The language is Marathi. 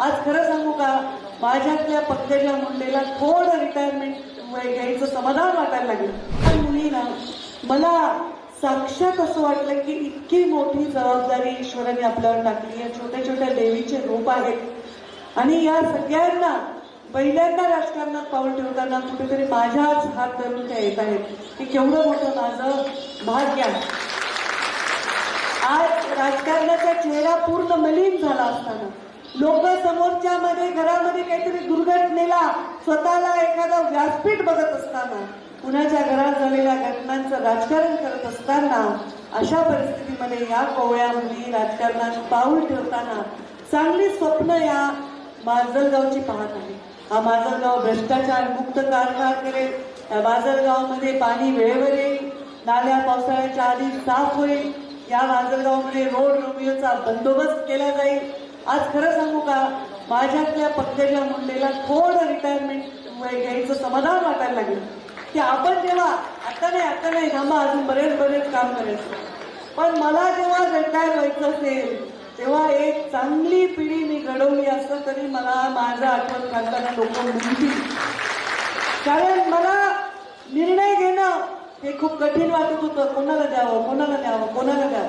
आज खरं सांगू का माझ्यातल्या पंकजा मुंडेला थोडं रिटायरमेंट घ्यायचं समाधान वाटायला लागलं. पण मुलीना मला साक्षात असं वाटलं की इतकी मोठी जबाबदारी ईश्वराने आपल्यावर टाकली या छोट्या छोट्या देवीचे रूप आहेत. आणि या सगळ्यांना पहिल्यांदा राजकारणात पाऊल ठेवताना कुठेतरी माझ्याच हात धरून त्या येत आहेत. की केवढं मोठं माझं भाग्य आहे. आज राजकारणाचा चेहरा पूर्ण मलिन झाला असताना. लोक समोरच्या मध्ये घरामध्ये काहीतरी दुर्घटनेला स्वतःला एखादा व्यासपीठ बघत असताना कुणाच्या घरात झालेल्या घटनांचं राजकारण करत असताना अशा परिस्थितीमध्ये या कोवळ्या मुली राजकारणात पाऊल ठेवताना चांगली स्वप्न या माजलगावची पाहत आहे. हा माजलगाव भ्रष्टाचार मुक्त कारभार करेल. या माजलगावमध्ये पाणी वेळेवर येईल. नाल्या पावसाळ्याच्या आधी साफ होईल. या माजलगावमध्ये रोड रोमिओचा बंदोबस्त केला जाईल. आज खरं सांगू का माझ्यातल्या पंकजा मुंडेला थोडं रिटायरमेंट घ्यायचं समाधान वाटायला लागलं. की आपण जेव्हा आता नाही आता नाही थांबा अजून बरेच बरेच काम करायचं. पण मला जेव्हा रिटायर व्हायचं असेल तेव्हा एक चांगली पिढी मी घडवली असं तरी मला माझं आठवण काढताना लोक म्हणतील कारण मला निर्णय घेणं हे खूप कठीण वाटत होतं. कोणाला द्यावं कोणाला द्यावं कोणाला द्यावं?